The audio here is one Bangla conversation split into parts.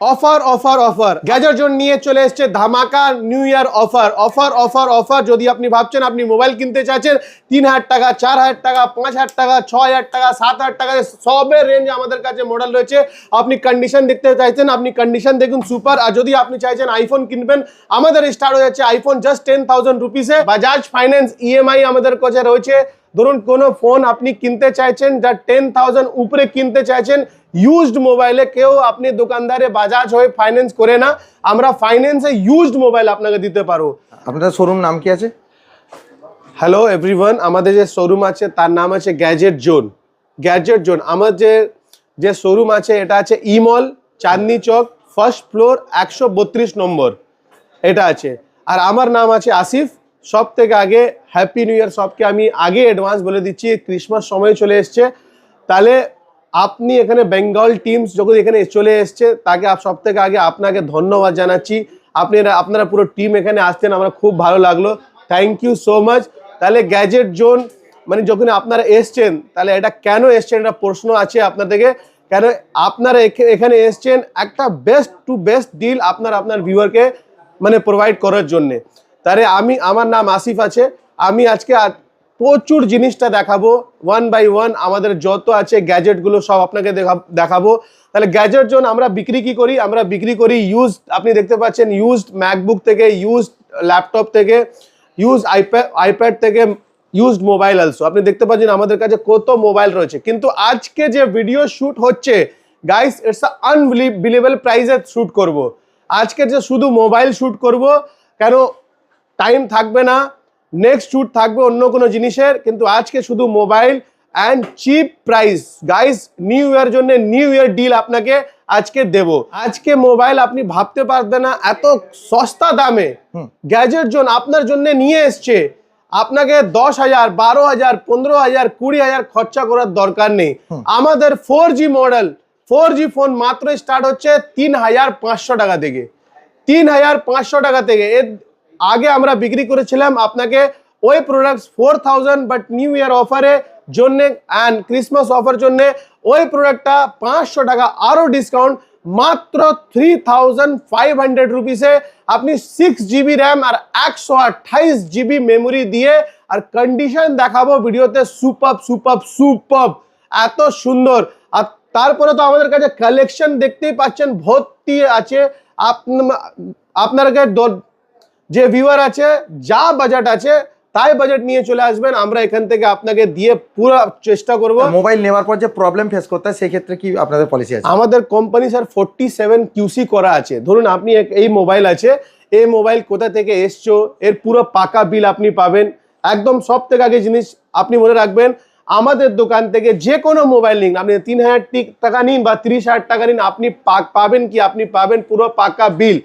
Offer offer offer. Gadget zone নিয়ে চলে এসেছে ধামাকা new year offer. Offer offer offer. যদি আপনি ভাবছেন, আপনি মোবাইল কিনতে চাচ্ছেন তিন হাজার টাকা, চার হাজার টাকা, পাঁচ হাজার টাকা, ছ হাজার টাকা, সাত হাজার টাকা সবের রেঞ্জ আমাদের কাছে মডেল রয়েছে। আপনি কন্ডিশন দেখতে চাইছেন, আপনি কন্ডিশন দেখুন সুপার আর যদি আপনি চাইছেন আইফোন কিনবেন, আমাদের স্টার্ট হয়ে যাচ্ছে আইফোন জাস্ট টেন থাউজেন্ড রুপিসে বাজাজ ফাইন্যান্স ইএমআই আমাদের কাছে রয়েছে। ধরুন কোনো ফোন আপনি কিনতে চাইছেন যা টেন থাউজেন্ড উপরে কিনতে চাইছেন ইউজড মোবাইলে কেউ আপনি দোকানদারে বাজাজ হয়ে ফাইন্যান্স করে না আমরা ফাইন্যান্সে ইউজড মোবাইল আপনাকে দিতে পারব আপনাদের শোরুম নাম কি আছে? হ্যালো এভরিওয়ান আমাদের যে শোরুম আছে তার নাম আছে গ্যাজেট জোন গ্যাজেট জোন আমার যে যে শোরুম আছে এটা আছে ইমল চাঁদনি চক ফার্স্ট ফ্লোর একশো বত্রিশ নম্বর। এটা আছে। আর আমার নাম আছে আসিফ। সব থেকে আগে হ্যাপি নিউ ইয়ার সবকে আমি আগে অ্যাডভান্স বলে দিচ্ছি ক্রিসমাস সময় চলে এসছে। তাহলে আপনি এখানে বেঙ্গল টিমস যখন এখানে চলে এসছে, তাকে সব থেকে আগে আপনাকে ধন্যবাদ জানাচ্ছি। আপনি আপনারা পুরো টিম এখানে আসতেন আমার খুব ভালো লাগল। থ্যাংক ইউ সো মাচ তাহলে গ্যাজেট জোন মানে যখন আপনারা এসছেন, তাহলে এটা কেন এসছেন? এটা প্রশ্ন আছে আপনাদেরকে কেন আপনারা এখানে এসছেন একটা বেস্ট টু বেস্ট ডিল আপনার আপনার ভিউয়ারকে মানে প্রোভাইড করার জন্যে। তাহলে আমি আমার নাম আসিফ আছে। আমি আজকে প্রচুর জিনিসটা দেখাবো ওয়ান বাই ওয়ান আমাদের যত আছে গ্যাজেটগুলো সব আপনাকে দেখা- দেখাবো। তাহলে গ্যাজেট জোন আমরা বিক্রি কি করি? আমরা বিক্রি করি ইউজ আপনি দেখতে পাচ্ছেন ইউজড ম্যাকবুক থেকে ইউজড ল্যাপটপ থেকে ইউজ আইপ্যাড আইপ্যাড থেকে ইউজড মোবাইল অলসো আপনি দেখতে পাচ্ছেন আমাদের কাছে কত মোবাইল রয়েছে। কিন্তু আজকে যে ভিডিও শ্যুট হচ্ছে গাইস ইটস আনবিলিভেবল প্রাইসে শ্যুট করব। আজকে যে শুধু মোবাইল শ্যুট করব, কেন টাইম থাকবে না নেক্সট শুট থাকবে অন্য কোনো জিনিসের কিন্তু আজকে শুধু mobile and cheap price guys new year জন্য নিউ ইয়ার ডিল আপনাকে আজকে দেব। আজকে মোবাইল আপনি ভাবতে পারবেন না এত সস্তা দামে। গ্যাজেট জোন আপনার জন্য নিয়ে এসছে। আপনাকে দশ হাজার বারো হাজার পনেরো হাজার কুড়ি হাজার খরচা করার দরকার নেই। আমাদের four G model four G phone মাত্র স্টার্ট হচ্ছে তিন হাজার পাঁচশো টাকা থেকে। তিন হাজার পাঁচশো টাকা থেকে। এর আগে আমরা বিক্রি করেছিলাম আপনাকে ওই products four thousand but new year অফারে জন্যে অ্যান্ড ক্রিসমাস অফার জন্যে ওই প্রোডাক্টটা পাঁচশো টাকা আরও ডিসকাউন্ট মাত্র থ্রি থাউজেন্ড ফাইভ হান্ড্রেড রুপিসে আপনি সিক্স জিবি র্যাম আর একশো আঠাইশ জিবি মেমোরি দিয়ে আর কন্ডিশন দেখাবো ভিডিওতে সুপার সুপার সুপার এত সুন্দর। আর তারপরে তো আমাদের কাছে কালেকশন দেখতেই পাচ্ছেন, ভর্তি আছে। আপ- আপনার দ- যে ভিউয়ার আছে যা বাজেট আছে তাই বাজেট নিয়ে চলে আসবেন। আমরা এখান থেকে আপনাকে দিয়ে পুরো চেষ্টা করব। মোবাইল নেওয়ার পর যে প্রবলেম ফেস করতে হয় সেই ক্ষেত্রে কি আপনাদের পলিসি আছে? আমাদের company sir forty seven QC করা আছে। ধরুন আপনি এই মোবাইল আছে এই মোবাইল কোথা থেকে এসছো এর পুরো পাকা বিল আপনি পাবেন। একদম সব থেকে আগে জিনিস আপনি মনে রাখবেন আমাদের দোকান থেকে যে কোনো মোবাইল নিন আপনি তিন হাজার টাকা নিন বা তিরিশ হাজার টাকা নিন আপনি পাবেন কি আপনি পাবেন পুরো পাকা বিল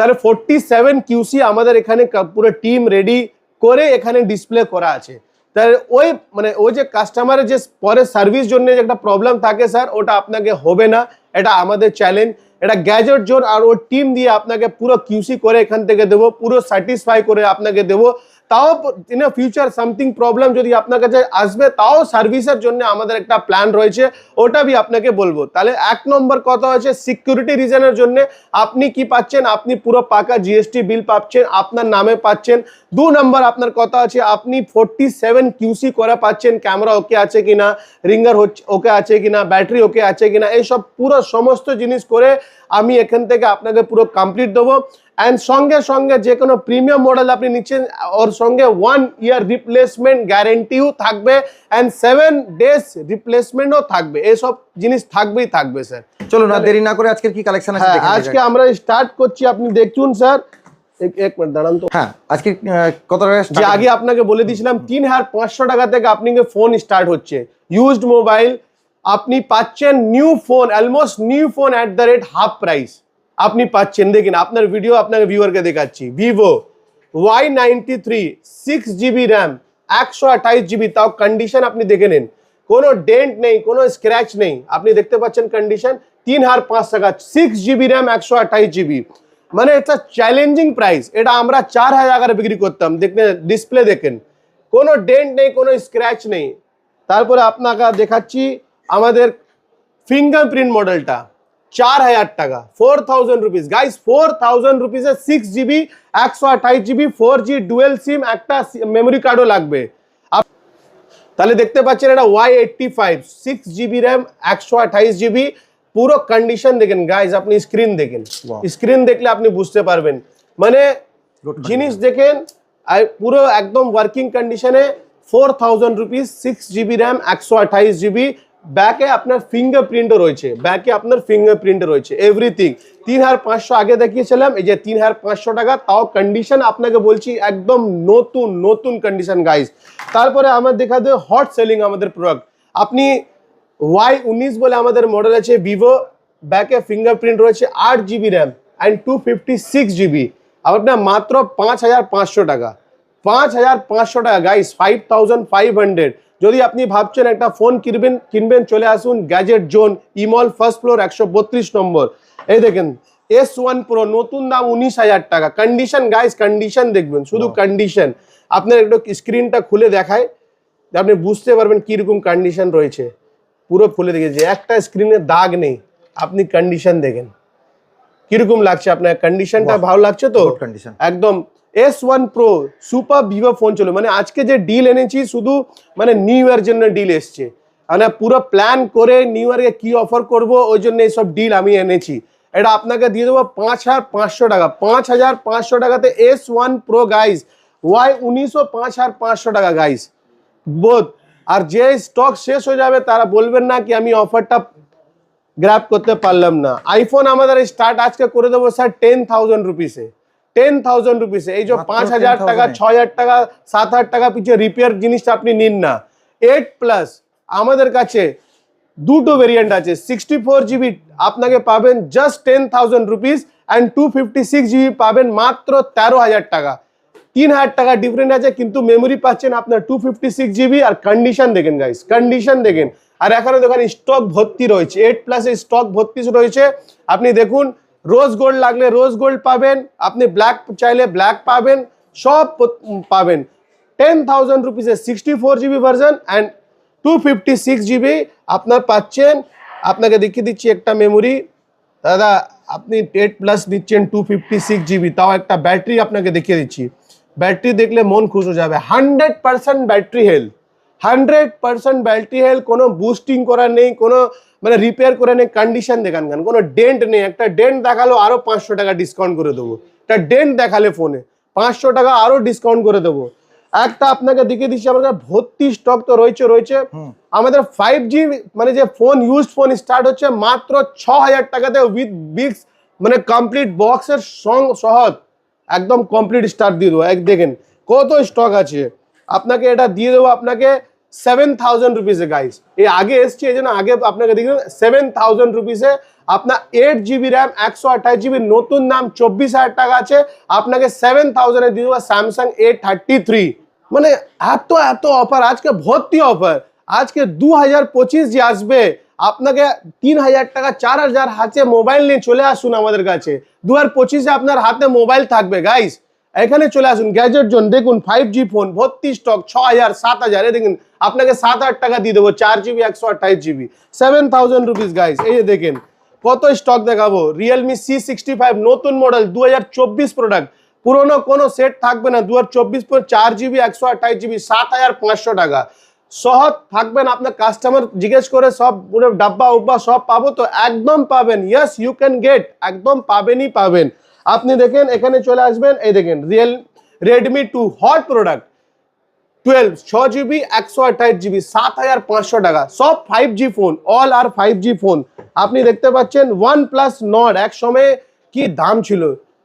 তাহলে ফোরটি সেভেন কিউসি আমাদের এখানে পুরো টিম রেডি করে এখানে ডিসপ্লে করা আছে। তাহলে ওই মানে ওই যে কাস্টমারের যে পরে সার্ভিস জন্য যে একটা প্রবলেম থাকে স্যার ওটা আপনাকে হবে না। এটা আমাদের চ্যালেঞ্জ এটা গ্যাজেট জোর আর ওর টিম দিয়ে আপনাকে পুরো কিউসি করে এখান থেকে দেবো, পুরো স্যাটিসফাই করে আপনাকে দেবো। তাও ইন ফিউচার সামথিং প্রবলেম যদি আপনার কাছে আসবে, তাও সার্ভিসের জন্য আমাদের একটা প্ল্যান রয়েছে, ওটা বি আপনাকে বলব। তাহলে এক নম্বর কথা হচ্ছে সিকিউরিটি রিজনের জন্য আপনি কি পাচ্ছেন? আপনি পুরো পাকা জিএসটি বিল পাচ্ছেন, আপনার নামে পাচ্ছেন। দু নম্বর আপনার কথা আছে আপনি ফোরটি সেভেন কিউসি করে পাচ্ছেন ক্যামেরা ওকে আছে কিনা রিঙ্গার হচ্ছে ওকে আছে কিনা ব্যাটারি ওকে আছে কিনা, এইসব পুরো সমস্ত জিনিস করে আমি এখান থেকে আপনাকে পুরো কমপ্লিট দেবো। অ্যান্ড সঙ্গে সঙ্গে যে কোনো প্রিমিয়াম মডেল আপনি নিচ্ছেন ওর সঙ্গে ওয়ান ইয়ার রিপ্লেসমেন্ট গ্যারেন্টিও থাকবে অ্যান্ড সেভেন ডেজ রিপ্লেসমেন্টও থাকবে। এসব জিনিস থাকবেই থাকবে স্যার চলো না দেরি না করে আজকের কি কালেকশন আছে হ্যাঁ আজকে আমরা স্টার্ট করছি আপনি দেখুন স্যার এক মিনিট দাঁড়ান তো। হ্যাঁ আজকে কত টাকা যে আগে আপনাকে বলে দিয়েছিলাম তিন হাজার পাঁচশো টাকা থেকে আপনাকে ফোন স্টার্ট হচ্ছে। ইউজড মোবাইল আপনি পাচ্ছেন new phone almost new phone at the rate half price আপনি পাচ্ছেন, দেখুন, আপনার ভিডিও আপনাকে ভিউয়ারকে দেখাচ্ছি। Vivo Y ninety three six GB RAM একশো আঠাইশ জিবি তাও কন্ডিশন আপনি দেখে নিন। কোনো ডেন্ট নেই, কোনো স্ক্র্যাচ নেই। আপনি দেখতে পাচ্ছেন কন্ডিশন তিন হাজার পাঁচ টাকা সিক্স জিবি র্যাম একশো আঠাইশ জিবি মানে এটা চ্যালেঞ্জিং প্রাইস এটা আমরা চার হাজার বিক্রি করতাম। দেখতে ডিসপ্লে দেখেন। কোনো ডেন্ট নেই, কোনো স্ক্র্যাচ নেই। তারপরে আপনাকে দেখাচ্ছি আমাদের ফিঙ্গারপ্রিন্ট মডেলটা চার হাজার টাকা four thousand rupees guys four thousand রুপিসে six GB একশো আঠাইশ GB four G dual SIM একটা মেমোরি কার্ডও লাগবে। আপ- তাহলে দেখতে পাচ্ছেন এটা Y eighty five six GB RAM একশো আঠাইশ জিবি পুরো কন্ডিশন দেখেন গাইজ আপনি স্ক্রিন দেখেন। Wow. স্ক্রিন দেখলে আপনি বুঝতে পারবেন। মানে Good জিনিস দেখেন আর পুরো একদম ওয়ার্কিং কন্ডিশনে four thousand rupees six GB RAM একশো আঠাইশ জিবি ব্যাকে আপনার ফিঙ্গারপ্রিন্টও রয়েছে, ব্যাকে আপনার ফিঙ্গারপ্রিন্ট রয়েছে এভরিথিং তিন হাজার পাঁচশো আগে দেখিয়েছিলাম, এই যে তিন হাজার পাঁচশো টাকা, তাও কন্ডিশন আপনাকে বলছি একদম নতুন নতুন কন্ডিশন গাইজ তারপরে আমার দেখা দেয় হট সেলিং আমাদের প্রোডাক্ট আপনি ওয়াই উনিশ বলে আমাদের মডেল আছে ভিভো ব্যাকে ফিঙ্গারপ্রিন্ট রয়েছে আট GB RAM and two fifty six GB আপনার মাত্র পাঁচ হাজার পাঁচশো টাকা। পাঁচ হাজার পাঁচশো টাকা guys five thousand five hundred যদি আপনি ভাবছেন একটা ফোন কিনবেন কিনবেন চলে আসুন গ্যাজেট জোন ইমল ফার্স্ট ফ্লোর একশো বত্রিশ নম্বর। এই দেখেন এস ওয়ান প্রো নতুন দাম উনিশ হাজার টাকা। কন্ডিশন গাইস কন্ডিশন দেখবেন শুধু কন্ডিশন আপনার একটু স্ক্রিনটা খুলে দেখায় আপনি বুঝতে পারবেন কীরকম কন্ডিশন রয়েছে। পুরো খুলে দেখেছে একটা স্ক্রিনে দাগ নেই আপনি কন্ডিশন দেখেন। কীরকম লাগছে আপনার? কন্ডিশনটা ভালো লাগছে তো? condition। একদম S one pro super Vivo phone চলো। মানে আজকে যে ডিল এনেছি, শুধু মানে নিউ ইয়ার জন্য ডিল এসছে। মানে পুরো প্ল্যান করে নিউ ইয়ারকে কি অফার করব, ওই জন্য এইসব ডিল আমি এনেছি। এটা আপনাকে দিয়ে দেবো পাঁচ হাজার পাঁচশো টাকা। পাঁচ হাজার পাঁচশো টাকাতে S one pro guys Y উনিশশো পাঁচ হাজার পাঁচশো টাকা গাইস বোধ। আর যে স্টক শেষ হয়ে যাবে, তারা বলবেন না কি আমি অফারটা গ্র্যাপ করতে পারলাম না। আইফোন আমাদের স্টার্ট আজকে করে দেবো স্যার টেন থাউজেন্ড রুপিসে টেন থাউজেন্ড রুপিসে এই যে পাঁচ হাজার টাকা ছ হাজার টাকা সাত হাজার টাকা পিছিয়ে রিপেয়ার জিনিসটা আপনি নিন না। এইট প্লাস আমাদের কাছে দুটো ভেরিয়েন্ট আছে। সিক্সটি ফোর জিবি আপনাকে পাবেন just ten thousand rupees and two fifty six GB পাবেন মাত্র তেরো হাজার টাকা। তিন হাজার টাকা ডিফারেন্ট আছে কিন্তু মেমোরি পাচ্ছেন আপনার টু ফিফটি সিক্স জিবি আর কন্ডিশন দেখেন গাইস কন্ডিশন দেখেন। আর এখানে দেখেন স্টক ভর্তি রয়েছে। এইট প্লাসের স্টক ভর্তি রয়েছে। আপনি দেখুন রোজ গোল্ড লাগলে রোজ গোল্ড পাবেন, আপনি ব্ল্যাক চাইলে ব্ল্যাক পাবেন, সব পাবেন। Ten thousand রুপিসের sixty four GB version and two fifty six GB আপনার পাচ্ছেন। আপনাকে দেখিয়ে দিচ্ছি একটা মেমোরি দাদা, আপনি এইট প্লাস দিচ্ছেন টু ফিফটি সিক্স জিবি তাও একটা ব্যাটারি আপনাকে দেখিয়ে দিচ্ছি। ব্যাটারি দেখলে মন খুশ হয়ে যাবে। Hundred percent battery health hundred percent battery health কোনো বুস্টিং করার নেই, কোনো মানে রিপেয়ার করে নেই কন্ডিশন দেখান কেন কোনো ডেন্ট নেই। একটা ডেন্ট দেখাল আরও পাঁচশো টাকা ডিসকাউন্ট করে দেবো। একটা ডেন্ট দেখালে ফোনে পাঁচশো টাকা আরও ডিসকাউন্ট করে দেবো। একটা আপনাকে দেখিয়ে দিচ্ছি আমাদের ভর্তি স্টক তো রয়েছে রয়েছে। আমাদের ফাইভ জি মানে যে ফোন ইউজ ফোন স্টার্ট হচ্ছে মাত্র ছ হাজার টাকাতে উইথ বিগ মানে কমপ্লিট বক্সের সং সহ একদম কমপ্লিট স্টার্ট দিয়ে দেবো। এক দেখেন কত স্টক আছে। আপনাকে এটা দিয়ে দেবো আপনাকে সেভেন থাউজেন্ড রুপিসে গাইস এই আগে এসছে এই জন্য আগে আপনাকে দেখি সেভেন থাউজেন্ড রুপিসে আপনার এইট জিবি র্যাম একশো আঠাশ জিবি নতুন দাম চব্বিশ হাজার টাকা আছে আপনাকে সেভেন থাউজেন্ডে দিয়ে দেবো স্যামসাং এ থার্টি থ্রি মানে এত এত অফার আজকে ভর্তি অফার আজকে দু হাজার পঁচিশ যে আসবে আপনাকে তিন হাজার টাকা চার হাজার হাতে মোবাইল নিয়ে চলে আসুন আমাদের কাছে দু হাজার পঁচিশে আপনার হাতে মোবাইল থাকবে গাইস এখানে চলে আসুন গ্যাজেট জোন, দেখুন ফাইভ জি ফোন ভর্তি স্টক ছ হাজার, সাত হাজার দেখুন, আপনাকে সাত হাজার টাকা দিয়ে দেবো, চার জিবি একশো আঠাইশ GB seven thousand rupees guys এই যে দেখেন, কত স্টক দেখাবো? রিয়েলমি সি সিক্সটি ফাইভ নতুন মডেল দু হাজার চব্বিশ প্রোডাক্ট পুরোনো কোনো সেট থাকবে না দু হাজার চব্বিশ চার জিবি একশো আঠাইশ জিবি সাত হাজার পাঁচশো টাকা। সহজ থাকবেন আপনার কাস্টমার জিজ্ঞেস করে সব ডাব্বা, উব্বা সব পাবো তো, একদম পাবেন। ইয়েস ইউ ক্যান গেট একদম পাবেনই পাবেন। আপনি দেখেন, এখানে চলে আসবেন, এই দেখেন real Redmi two hot product twelve ছ জিবি একশো আঠাইশ জিবি সাত হাজার পাঁচশো টাকা। সব ফাইভ জি ফোন অল আর ফাইভ জি ফোন আপনি দেখতে পাচ্ছেন ওয়ান প্লাস নট এক সময়ে কি দাম ছিল?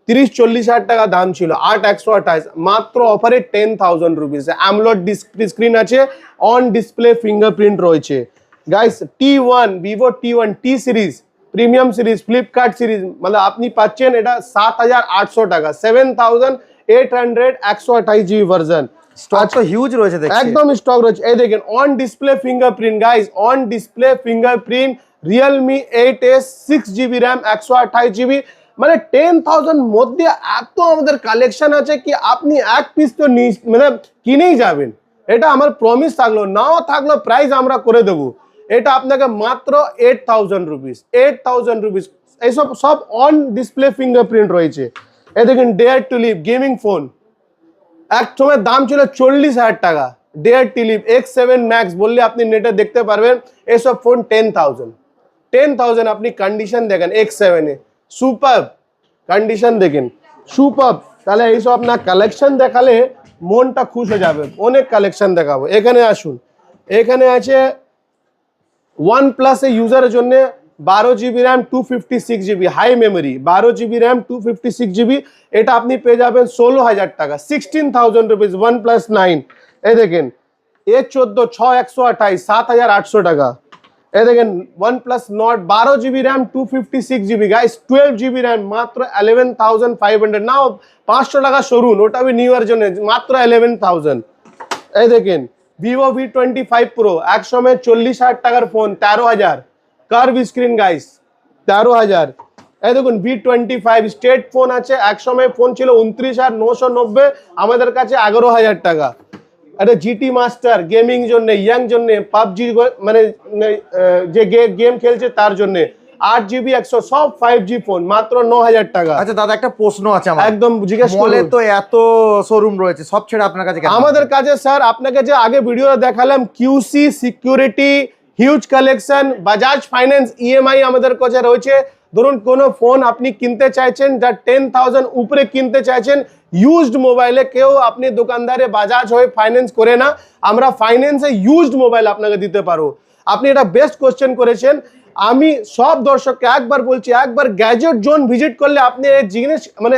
তিরিশ, চল্লিশ হাজার টাকা দাম ছিল, আট একশো আঠাশ, মাত্র অফারে ten thousand rupees AMOLED screen আছে অন ডিসপ্লে ফিঙ্গারপ্রিন্ট রয়েছে। Guys T one Vivo T one T series premium series Flipkart series মানে আপনি পাচ্ছেন এটা সাত হাজার আটশো টাকা সেভেন থাউজেন্ড এইট হান্ড্রেড একশো আঠাইশ জিবি ভার্জন স্টক তো হিউজ রয়েছে একদম স্টক রয়েছে। এই দেখেন on display fingerprint guys on display fingerprint Realme eight S six GB RAM একশো আঠাইশ জিবি মানে টেন থাউজেন্ড মধ্যে এত আমাদের কালেকশন আছে কি আপনি এক পিস তো নি- মানে কিনেই যাবেন। এটা আমার প্রমিস থাকল। নাও থাকল প্রাইস আমরা করে দেবো। এটা আপনাকে মাত্র eight thousand rupees eight thousand rupees এইসব সব অন ডিসপ্লে ফিঙ্গারপ্রিন্ট রয়েছে। এ দেখুন dare to live gaming phone এক সময় দাম ছিল চল্লিশ হাজার টাকা। Dare to leap X seven Max বললে আপনি নেটে দেখতে পারবেন, এসব phone ten thousand ten thousand আপনি কন্ডিশন দেখেন এক্স সেভেনে সুপার কন্ডিশন দেখেন। সুপার তাহলে এইসব আপনার কালেকশন দেখালে মনটা খুশ হয়ে যাবে। অনেক কালেকশন দেখাবো। এখানে আসুন। এখানে আছে ওয়ান প্লাসে ইউজারের জন্য বারো GB RAM two fifty six GB high memory বারো GB RAM two fifty six GB এটা আপনি পেয়ে যাবেন ষোলো হাজার টাকা sixteen thousand rupees one plus nine এই দেখেন এ চোদ্দ ছ একশো আঠাইশ, সাত হাজার আটশো টাকা। এই দেখেন ওয়ান প্লাস নট বারো GB RAM two fifty six GB guys twelve GB RAM মাত্র এলেভেন থাউজেন্ড ফাইভ হান্ড্রেড নাও পাঁচশো টাকা সরুন, ওটা আমি নিউ ইয়ার জন্য, মাত্র এলেভেন থাউজেন্ড এই দেখেন Vivo V twenty five pro এক সময় চল্লিশ হাজার টাকার ফোন তেরো হাজার। কার্ভ স্ক্রিন গাইস তেরো হাজার। এই দেখুন V twenty five state phone আছে এক সময় ফোন ছিল উনত্রিশ হাজার নশো নব্বই, আমাদের কাছে এগারো হাজার টাকা। একটা জিটি মাস্টার গেমিং জন্য ইয়াং জন্য, পাবজি মানে যে গেম খেলছে তার জন্য। আট জিবি একশো সব ফাইভ জি ফোন মাত্র ন হাজার টাকা। আচ্ছা দাদা একটা প্রশ্ন আছে আমার। একদম জিজ্ঞেস মলে তো এত শোরুম রয়েছে সব ছেড়ে আপনার কাছে আমাদের কাছে স্যার আপনাকে যে আগে ভিডিও দেখালাম QC security huge collection Bajaj finance EMI আমাদের কাছে রয়েছে। ধরুন কোনো ফোন আপনি কিনতে চাইছেন যা টেন থাউজেন্ড উপরে কিনতে চাইছেন ইউজড মোবাইলে কেউ আপনি দোকানদারে বাজাজ হয়ে ফাইন্যান্স করে না। আমরা ফাইন্যান্সে ইউজড মোবাইল আপনাকে দিতে পারব। আপনি এটা বেস্ট কোশ্চেন করেছেন। আমি সব দর্শককে একবার বলছি একবার গ্যাজেট জোন ভিজিট করলে আপনি জিনিস মানে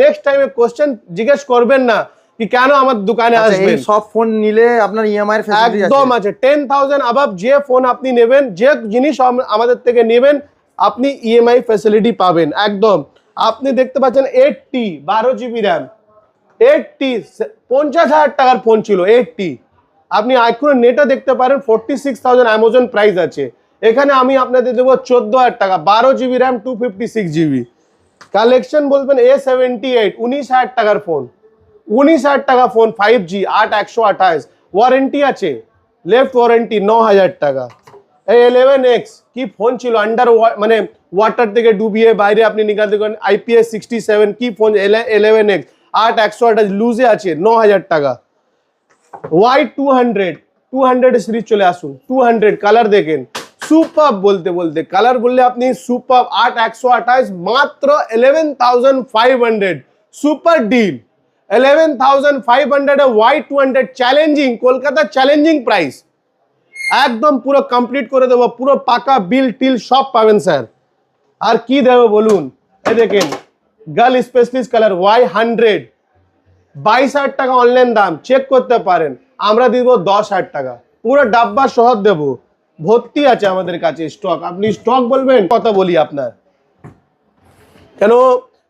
নেক্সট টাইমে কোশ্চেন জিজ্ঞেস করবেন না কি কেন আমার দোকানে আচ্ছা, আসবেন। সব ফোন নিলে আপনার ইএমআই এর ফ্যাসিলিটি একদম আছে। আছে টেন থাউজেন্ড আবাব যে ফোন আপনি নেবেন যে জিনিস আমাদের থেকে নেবেন আপনি ইএমআই ফ্যাসিলিটি পাবেন একদম। আপনি দেখতে পাচ্ছেন এইটটি বারো জিবি র্যাম এইটটি পঞ্চাশ হাজার টাকার ফোন ছিল এইটটি আপনি এখন নেটে দেখতে পারেন forty six thousand Amazon price আছে। এখানে আমি আপনাদের দেবো চোদ্দ হাজার টাকা, বারো GB RAM two fifty six GB. Collection বলবেন এ সেভেন্টি এইট উনিশ হাজার টাকার ফোন উনিশ হাজার টাকা ফোন ফাইভ জি আট, একশো আঠাশ। ওয়ারেন্টি আছে লেফট ওয়ারেন্টি ন হাজার টাকা। এই ইলেভেন এক্স কি ফোন ছিল? আন্ডার মানে ওয়াটার থেকে ডুবিয়ে বাইরে আপনি নিকালতে পারেন। আইপিএস সিক্সটি সেভেন কি ফোন ইলেভেন এক্স আট, একশো আঠাশ লুজে আছে, ন হাজার টাকা। Y two hundred two hundred series চলে আসুন। টু হান্ড্রেড কালার দেখেন। সুপার বলতে বলতে কালার বললে আপনি সুপার আট, একশো আঠাশ, মাত্র eleven thousand five hundred super deal eleven thousand five hundred Y two hundred challenging Kolkata challenging price একদম পুরো কমপ্লিট করে দেবো, পুরো পাকা বিল টিল সব পাবেন স্যার আর কি দেবো বলুন? এই দেখেন girl specialist colour Y hundred বাইশ হাজার টাকা অনলাইন দাম চেক করতে পারেন। আমরা দিব দশ হাজার টাকা। পুরো ডাব্বা সহ দেব। ভর্তি আছে আমাদের কাছে স্টক আপনি স্টক বলবেন? কথা বলি আপনার। কেন?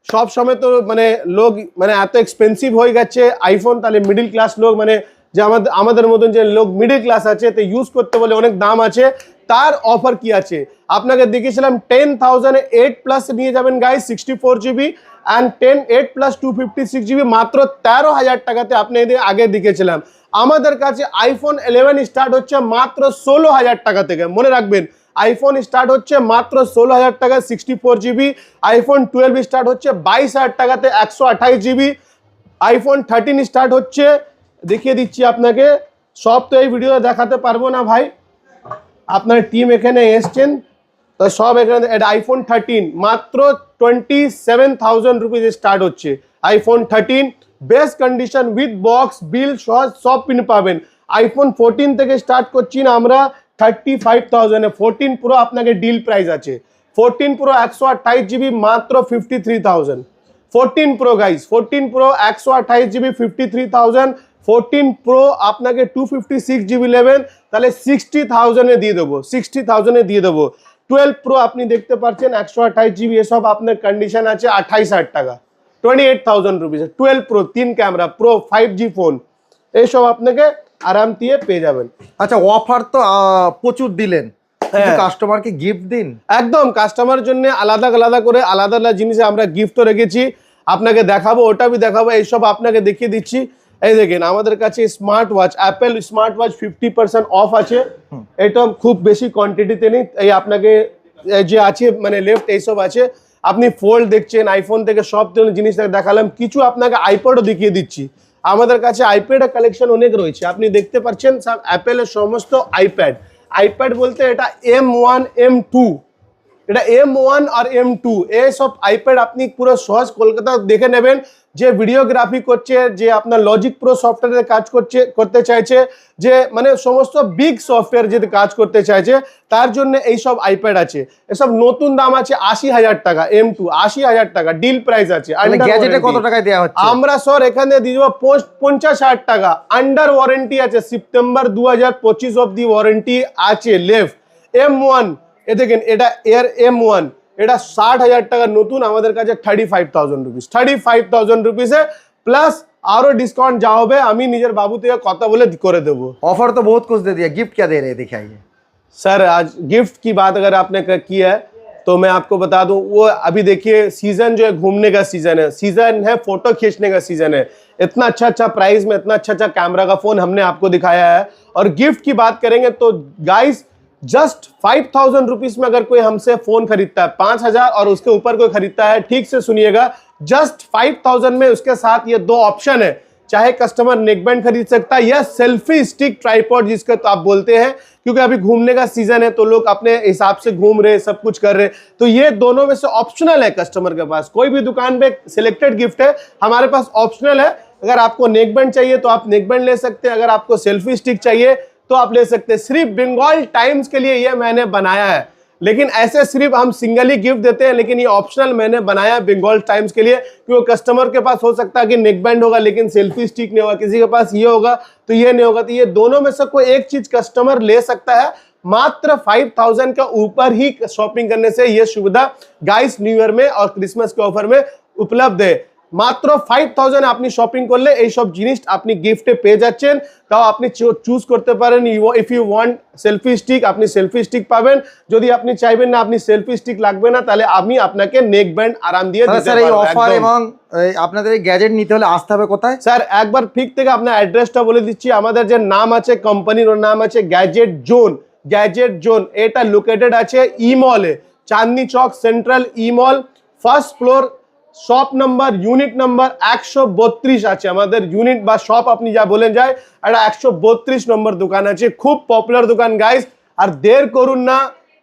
সব সময় তো মানে লোক মানে এত এক্সপেন্সিভ হয়ে গেছে। আইফোন তাহলে মিডিল ক্লাস লোক মানে যে আমাদের আমাদের মতন যে লোক মিডিল ক্লাস আছে, তো ইউজ করতে বলে অনেক দাম আছে। তার অফার কি আছে? আপনাকে দেখিয়েছিলাম টেন থাউজেন্ড এইট প্লাস নিয়ে যাবেন guy sixty four GB and ten eight plus two fifty six GB মাত্র তেরো হাজার টাকাতে আপনি আগে দেখিয়েছিলাম। আমাদের কাছে আইফোন ইলেভেন স্টার্ট হচ্ছে মাত্র ষোলো হাজার টাকা থেকে। মনে রাখবেন আইফোন স্টার্ট হচ্ছে মাত্র ষোলো হাজার টাকা sixty four GB iPhone twelve start হচ্ছে বাইশ হাজার টাকাতে একশো আঠাইশ জিবি আইফোন থার্টিন স্টার্ট হচ্ছে, দেখিয়ে দিচ্ছি আপনাকে, সব তো এই ভিডিও দেখাতে পারব না ভাই। আপনার টিম এখানে এসছেন, তো সব এখানে আইফোন থার্টিন মাত্র twenty seven thousand rupees start হচ্ছে। IPhone thirteen best condition with box, bill সহ সব পিন পাবেন। আইফোন ফোরটিন থেকে স্টার্ট করছি না আমরা থার্টি ফাইভ থাউজেন্ডে ফোরটিন পুরো আপনাকে ডিল প্রাইস আছে। ফোরটিন পুরো একশো আঠাইশ জিবি মাত্র fifty three thousand fourteen pro guys fourteen pro একশো আঠাইশ GB fifty three thousand fourteen pro আপনাকে টু ফিফটি সিক্স জিবি নেবেন। তাহলে সিক্সটি থাউজেন্ডে দিয়ে দেবো সিক্সটি থাউজেন্ডে দিয়ে দেবো। টুয়েলভ প্রো আপনি দেখতে পাচ্ছেন, একশো আঠাইশ জিবি এসব আপনার কন্ডিশন আছে, আঠাইশ হাজার টাকা। Twenty eight thousand rupees twelve pro তিন camera pro five G phone এইসব আপনাকে আরাম দিয়ে পেয়ে যাবেন। আচ্ছা অফার তো প্রচুর দিলেন। হ্যাঁ। কাস্টমারকে গিফট দিন। একদম কাস্টমার জন্য আলাদা আলাদা করে আলাদা আলাদা জিনিসে আমরা গিফটও রেখেছি। আপনাকে দেখাবো ওটা বি দেখাবো এইসব আপনাকে দেখিয়ে দিচ্ছি। এই দেখেন আমাদের কাছে smart watch Apple smart watch fifty percent off আছে এটা খুব বেশি কোয়ান্টিটিতে নেই। এই আপনাকে যে আছে মানে লেফট এইসব আছে। আপনি ফোল্ড দেখছেন আইফোন থেকে সব ধরনের জিনিস দেখালাম, কিছু আপনাকে আইপ্যাডও দেখিয়ে দিচ্ছি। আমাদের কাছে আইপ্যাডের কালেকশন অনেক রয়েছে। আপনি দেখতে পাচ্ছেন সব অ্যাপেলের সমস্ত আইপ্যাড আইপ্যাড বলতে এটা এম ওয়ান এম টু এটা এম ওয়ান আর এম টু এসব আইপ্যাড আপনি পুরো সহজ কলকাতা দেখে নেবেন। যে ভিডিওগ্রাফি করছে যে আপনার লজিক প্রো সফটওয়্যারে কাজ করছে করতে চাইছে যে মানে সমস্ত বিগ সফটওয়্যার যদি কাজ করতে চাইছে তার জন্য এইসব আইপ্যাড আছে। এসব নতুন দাম আছে আশি হাজার টাকা এম টু আশি হাজার টাকা ডিল প্রাইস আছে। কত টাকায় দেওয়া হচ্ছে? আমরা স্যার এখানে দিয়ে দেবো পঞ্চাশ হাজার টাকা। আন্ডার ওয়ারেন্টি আছে সেপ্টেম্বর দু হাজার পঁচিশ অব্দি ওয়ারেন্টি আছে লেফট এম ওয়ান এ দেখেন এটা এয়ার এম ওয়ান এটা ষাট হাজার টাকা নতুন আমাদের কাছে thirty five thousand rupees thirty five thousand রুপিসে plus আরও ডিসকাউন্ট যা হবে আমি নিজের বাবু থেকে কথা বলে করে দেবো ऑफर तो बहुत कुछ दे दिया गिफ्ट क्या दे रहे हैं दिखाइए सर आज गिफ्ट की बात अगर आपने क- की है तो मैं आपको बता दूं वो अभी देखिए सीजन जो है घूमने का सीजन है सीजन है फोटो खींचने का सीजन है इतना अच्छा अच्छा प्राइस में इतना अच्छा अच्छा कैमरा का फोन हमने आपको दिखाया है और गिफ्ट की बात करेंगे तो guys just five thousand rupees में अगर कोई हमसे फ़ोन खरीदता है, पाँच हज़ार और उसके ऊपर कोई खरीदता है, ठीक से सुनिएगा, जस्ट फाइव थाउज़ेंड में उसके साथ ये दो ऑप्शन है। चाहे कस्टमर नेकबैंड खरीद सकता है या सेल्फी स्टिक ट्राइपॉड जिसका तो आप बोलते हैं, क्योंकि अभी घूमने का सीज़न है तो लोग अपने हिसाब से घूम रहे, सब कुछ कर रहे। तो ये दोनों में से ऑप्शनल है कस्टमर के पास। कोई भी दुकान पे सिलेक्टेड गिफ्ट है, हमारे पास ऑप्शनल है। अगर आपको नेकबैंड चाहिए तो आप नेकबैंड ले सकते हैं, अगर आपको सेल्फी स्टिक चाहिए तो आप ले सकते हैं। सिर्फ़ बंगाल टाइम्स के लिए ये मैंने बनाया है। लेकिन ऐसे सिर्फ़ हम सिंगल ही गिफ्ट देते हैं, लेकिन ये ऑप्शनल मैंने बनाया बंगाल टाइम्स के लिए, क्योंकि कस्टमर के पास हो सकता है कि नेक बैंड होगा, लेकिन सेल्फी स्टिक नहीं होगा, किसी के पास ये होगा तो ये नहीं होगा। तो ये दोनों में से कोई एक चीज़ कस्टमर ले सकता है, मात्र फाइव थाउज़ेंड का ऊपर ही शॉपिंग करने से ये सुविधा गाइस न्यू ईयर में और क्रिसमस के ऑफ़र में उपलब्ध है। মাত্র ফাইভ থাউজেন্ড আপনি শপিং করলে এইসব জিনিস আপনি গিফটে পেয়ে যাচ্ছেন। তাও আপনি চুজ করতে পারেন। You if you want selfie stick আপনি সেলফি স্টিক পাবেন। যদি আপনি চাইবেন না আপনি সেলফি স্টিক লাগবে না তাহলে আমি আপনাকে নেক ব্যান্ড আরাম দিয়ে স্যার এই অফার এবং আপনাদের এই গ্যাজেট নিতে হলে আসতে হবে কোথায়? স্যার একবার ঠিক থেকে আপনার অ্যাড্রেসটা বলে দিচ্ছি। আমাদের যে নাম আছে কোম্পানির ওর নাম আছে গ্যাজেট জোন গ্যাজেট জোন এটা লোকেটেড আছে ই মলে Chandni Chowk central E mall first floor shop number unit number একশো বত্রিশ আছে। আমাদের ইউনিট বা শপ আপনি যা বলেন যায়, একটা একশো বত্রিশ নম্বর দোকান আছে। খুব পপুলার দোকান গাইস আর দের করুন না,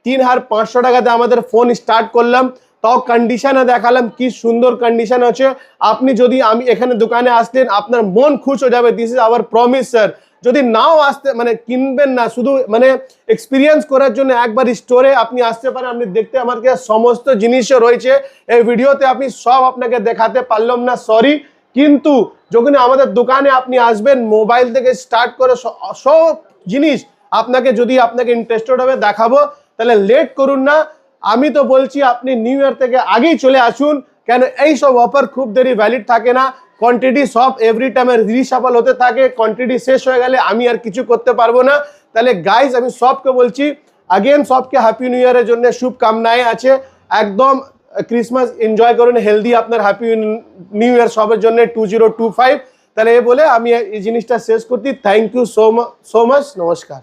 তিন হাজার পাঁচশো টাকাতে আমাদের ফোন স্টার্ট করলাম। তাও কন্ডিশনে দেখালাম কি সুন্দর কন্ডিশন আছে। আপনি যদি আমি এখানে দোকানে আসতেন আপনার মন খুশ হয়ে যাবে। This is our promise sir যদি নাও আসতে মানে কিনবেন না, শুধু মানে এক্সপিরিয়েন্স করার জন্য একবার স্টোরে আপনি আসতে পারেন, আপনি দেখতে আমার কাছে সমস্ত জিনিসও রয়েছে। এই ভিডিওতে আপনি সব আপনাকে দেখাতে পারলাম না সরি কিন্তু যখন আমাদের দোকানে আপনি আসবেন মোবাইল থেকে স্টার্ট করে সব জিনিস আপনাকে যদি আপনাকে ইন্টারেস্টেড হবে, দেখাবো, তাহলে লেট করুন না। আমি তো বলছি, আপনি নিউ ইয়ার থেকে আগেই চলে আসুন। কেন এই সব অফার খুব দেরি ভ্যালিড থাকে না। কোয়ান্টিটি সব এভরি টাইমে রিসাফল হতে থাকে কোয়ান্টিটি শেষ হয়ে গেলে আমি আর কিছু করতে পারব না। তাহলে গাইজ আমি সবকে বলছি আগেন সবকে হ্যাপি নিউ ইয়ারের জন্য শুভকামনায় আছে। একদম ক্রিসমাস এনজয় করুন হেলদি আপনার হ্যাপি নিউ ইয়ার সবের জন্য টু জিরো টু ফাইভ তাহলে এ বলে আমি এই জিনিসটা শেষ করছি। Thank you so so much নমস্কার।